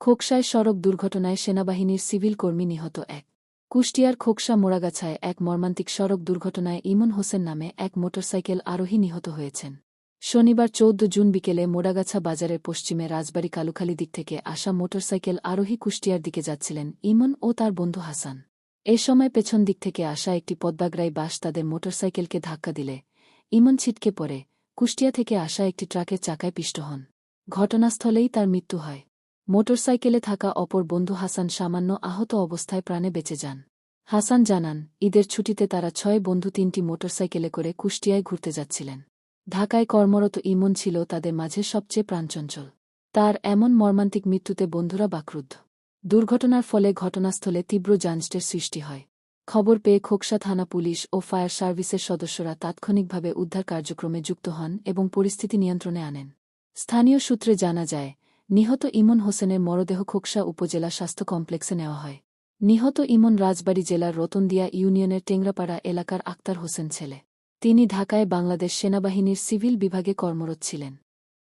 খোকসায় সড়ক দুর্ঘটনায় সেনাবাহিনীর সিভিল কর্মী নিহত এক। কুষ্টিয়ার খোকসা মোড়াগাছায় এক মর্মান্তিক সড়ক দুর্ঘটনায় ইমন হোসেন নামে এক মোটরসাইকেল আরোহী নিহত হয়েছেন। শনিবার চৌদ্দ জুন বিকেলে মোড়াগাছা বাজারের পশ্চিমে রাজবাড়ী কালুখালী দিক থেকে আসা মোটরসাইকেল আরোহী কুষ্টিয়ার দিকে যাচ্ছিলেন ইমন ও তার বন্ধু হাসান। এ সময় পেছন দিক থেকে আসা একটি পদ্মাগ্রাই বাস তাদের মোটরসাইকেলকে ধাক্কা দিলে। ইমন ছিটকে পড়ে। কুষ্টিয়া থেকে আসা একটি ট্রাকের চাকায় পিষ্ট হন। ঘটনাস্থলেই তার মৃত্যু হয়। মোটরসাইকেলে থাকা অপর বন্ধু হাসান সামান্য আহত অবস্থায় প্রাণে বেঁচে যান। হাসান জানান, ঈদের ছুটিতে তারা ছয় বন্ধু তিনটি মোটরসাইকেলে করে কুষ্টিয়ায় ঘুরতে যাচ্ছিলেন। ঢাকায় কর্মরত ইমন ছিল তাদের মাঝে সবচেয়ে প্রাণচঞ্চল। তার এমন মর্মান্তিক মৃত্যুতে বন্ধুরা বাক্রুদ্ধ। দুর্ঘটনার ফলে ঘটনাস্থলে তীব্র যানজটের সৃষ্টি হয়। খবর পেয়ে খোকসা থানা পুলিশ ও ফায়ার সার্ভিসের সদস্যরা তাৎক্ষণিকভাবে উদ্ধার কার্যক্রমে যুক্ত হন এবং পরিস্থিতি নিয়ন্ত্রণে আনেন। স্থানীয় সূত্রে জানা যায় নিহত ইমন হোসেনের মরদেহ খোকসা উপজেলা স্বাস্থ্য কমপ্লেক্সে নেওয়া হয়। নিহত ইমন রাজবাড়ী জেলার রতনদিয়া ইউনিয়নের টেংরাপাড়া এলাকার আক্তার হোসেন ছেলে। তিনি ঢাকায় বাংলাদেশ সেনাবাহিনীর সিভিল বিভাগে কর্মরত ছিলেন।